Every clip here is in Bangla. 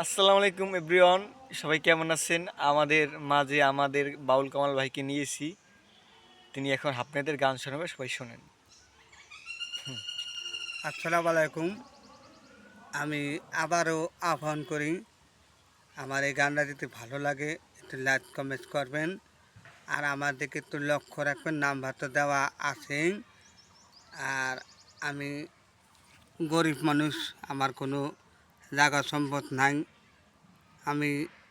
আসসালামু আলাইকুম এভরিওয়ান, সবাই কেমন আছেন? আমাদের মাঝে আমাদের বাউল কামাল ভাইকে নিয়েছি। তিনি এখন আপনাদের গান শোনাবে, সবাই শোনেন। আসসালামু আলাইকুম। আমি আবারও আহ্বান করি, আমার এই গানটা যদি ভালো লাগে, একটু লাইক, কমেন্ট করবেন। আর আমার দিকে একটু লক্ষ্য রাখবেন, নাম্বার তো দেওয়া আছে আর আমি গরিব মানুষ, আমার কোনো জায়গা সম্পদ নাই। আমি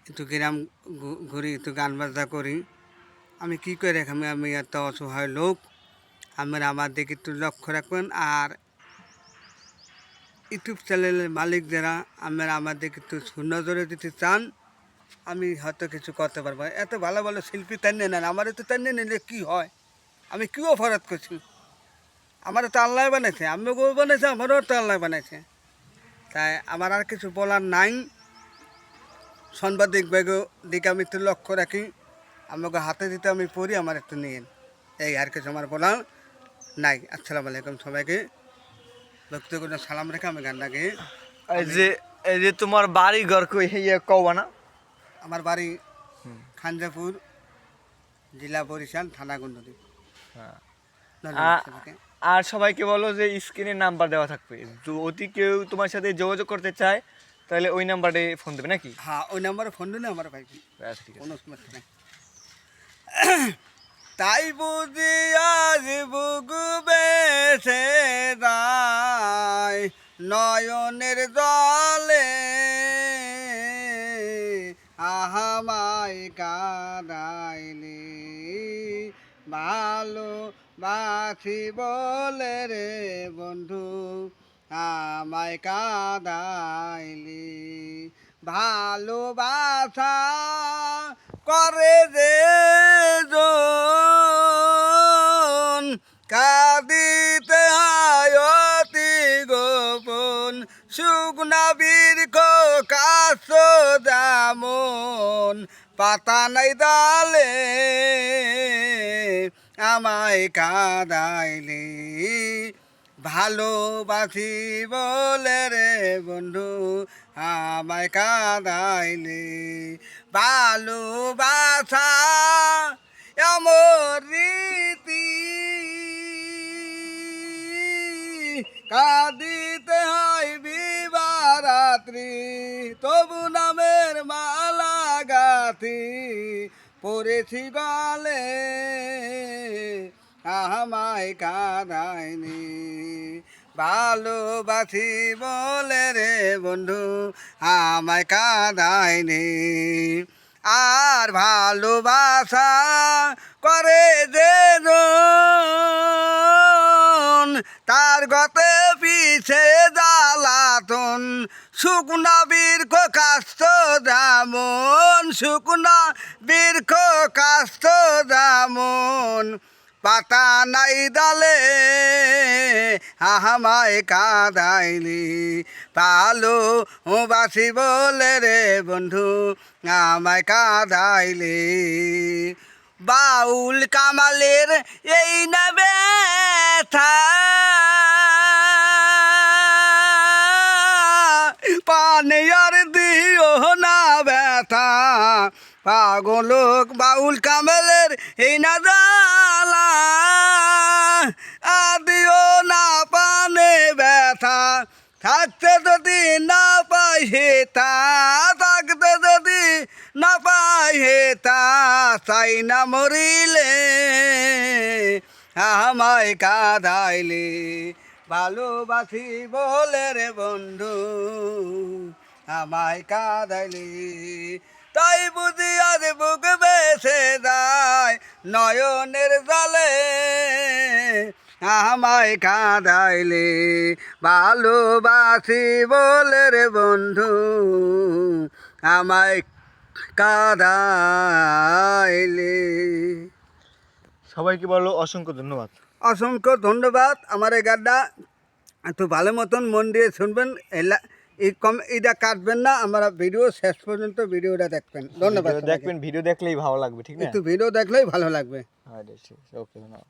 একটু গ্রাম ঘুরি, একটু গান বাজনা করি। আমি কি করে রাখি আমি এত অসহায় লোক। আমার আমার দিকে একটু লক্ষ্য রাখবেন। আর ইউটিউব চ্যানেলের মালিক যারা আমার আমার আমাদেরকে একটু সুনজরে দিতে চান, আমি হয়তো কিছু করতে পারব। এত ভালো ভালো শিল্পী টানিয়ে নেন আমার তো টানিয়ে নিলে কী হয়? আমি কী অপরাধ করছি? আমারও তো আল্লাহ বানাইছে, আমিও বানাইছে, আমারও তো আল্লাহ বানাইছে। তাই আমার আর কিছু বলার নাই। সাংবাদিক বেগ দিকে আমি একটু লক্ষ্য রাখি। আমাকে হাতে দিতে আমি পড়ি আমার একটু নিয়ে এই আর কিছু আমার বলার নাই। আসসালামু আলাইকুম সবাইকে। ব্যক্তিগত সালাম রেখে আমি গানটা গেয়ে এই যে এই যে তোমার বাড়ি ঘর কই ইয়ে কওবা না? আমার বাড়ি খানজাপুর জেলা বরিশাল থানা গুন্ডি হ্যাঁ। আর সবাইকে বলো যে স্ক্রিনে নাম্বার দেওয়া থাকবে। যদি কেউ তোমার সাথে যোগাযোগ করতে চায় তাহলে ওই নাম্বারে ফোন দেবে নাকি? হ্যাঁ ওই নাম্বারে ফোন দিলে আমার ভাই ঠিক আছে। কোনো সমস্যা নেই। তাই বুঝি আজ বুক বেছে দায় নয়নের জলে। আহামাই কাদাইলি। ভালো বাছি বলে রে বন্ধু, আমায় কাদাইলি। ভালোবাসা করে যে কাঁদিতে অতি গোপন। শুকনা বীরখ কাছ যেমন, পাতা নাই ডালে আমায় কাদাইলি। ভালোবাসি বলে রে বন্ধু, আমায় কাদাইলি। ভালোবাসা এমন রীতি, কাঁদিতে হয় বিবারাত্রি তবু নামের মালা গাথি পড়েছি গলে আমায় কাদায়নি ভালোবাসি বলে রে বন্ধু আমায় কাদায়নি আর ভালোবাসা করে যে তার গতে পিছে জ্বালাতন। শুকনা বীর্ঘ কাস্ত যেমন শুকনা বীর্ঘ কাস্ত যেমন পাতা নাই ডালে আহামায় কাদাইলি। পালো ও বাসি বলে রে বন্ধু, আমায় কাদাইলি। বাউল কামালের এই না ব্যথা, পানে আর দিও না ব্যথা। পাগলক বাউল কামালের এই না আদিও না পানে ব্যথা, থাকতে যদি না পাই হেতা, থাকতে যদি না পাই হেতা চাই না মরিলে, আমায় কাদাইলে। ভালোবাসি বলে রে বন্ধু, আমায় কাদাইলি। তাই বুঝি আজ নয়নের জলে আমায় কাঁদাইলে ভালোবাসি বলে রে বন্ধু আমায় কাদাইলে। সবাইকে বলো অসংখ্য ধন্যবাদ। অসংখ্য ধন্যবাদ। আমার এই গানটা একটু ভালো মতন মন দিয়ে শুনবেন। এলা এই কম এটা কাটবেন না আমরা ভিডিও শেষ পর্যন্ত ভিডিওটা দেখবেন। ধন্যবাদ দেখবেন ভিডিও দেখলেই ভালো লাগবে ঠিক না? একটু ভিডিও দেখলেই ভালো লাগবে। হ্যাঁ ঠিক ওকে ধন্যবাদ।